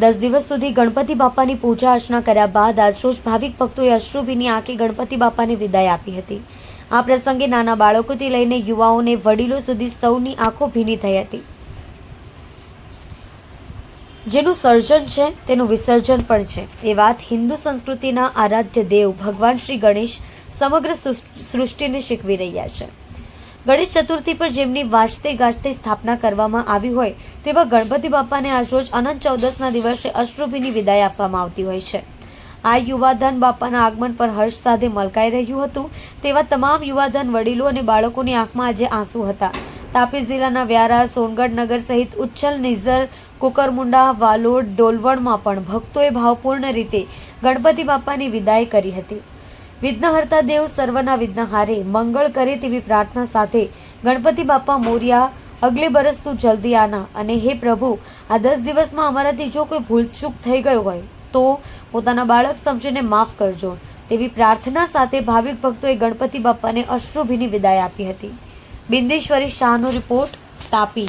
દસ દિવસ સુધી ગણપતિ બાપાની પૂજા અર્ચના કર્યા બાદ આજરોજ ભાવિક ભક્તોએ અશ્રુભીની આંખે ગણપતિ બાપાને વિદાય આપી હતી. આ પ્રસંગે નાના બાળકોથી લઈને યુવાઓને વડીલો સુધી સૌની આંખો ભીની થઈ હતી. જેનું સર્જન છે, તેનું વિસર્જન પણ છે. એ વાત હિન્દુ સંસ્કૃતિના આરાધ્ય દેવ ભગવાન શ્રી ગણેશ સમગ્ર સૃષ્ટિને શીખવી રહ્યા છે. ગણેશ ચતુર્થી પર જેમની વાજતે ગાજતે સ્થાપના કરવામાં આવી હોય, તેવા ગણપતિ બાપાને આજરોજ અનંત ચૌદસના દિવસે અશ્રુભીની વિદાય આપવામાં આવતી હોય છે. આ યુવાધન બાપાના આગમન પર હર્ષ સાથે મલકાઈ રહ્યું હતું, તેવા તમામ યુવાધન વડીલો અને બાળકોની આંખમાં આજે આંસુ હતા. તાપી જિલ્લાના વ્યારા, સોનગઢ નગર સહિત ઉચ્છલ નિઝર, કુકરમુંડા, વાલોડ, ડોલવણમાં પણ ભક્તોએ ભાવપૂર્ણ રીતે ગણપતિ બાપાની વિદાય કરી હતી. વિઘ્નહર્તા દેવ સર્વના વિઘ્નહારે મંગળ કરે તેવી પ્રાર્થના સાથે ગણપતિ બાપા મોર્યા, અગલે બરસ તું જલ્દી આના અને હે પ્રભુ, આ દસ દિવસમાં અમારાથી જો કોઈ ભૂલચૂક થઈ ગયો હોય, તો પોતાના બાળક સમજીને માફ કરજો. તેવી પ્રાર્થના સાથે ભાવિક ભક્તોએ ગણપતિ બાપાને અશ્રુભીની વિદાય આપી હતી. બિંદેશ્વરી શાહનો રિપોર્ટ તાપી.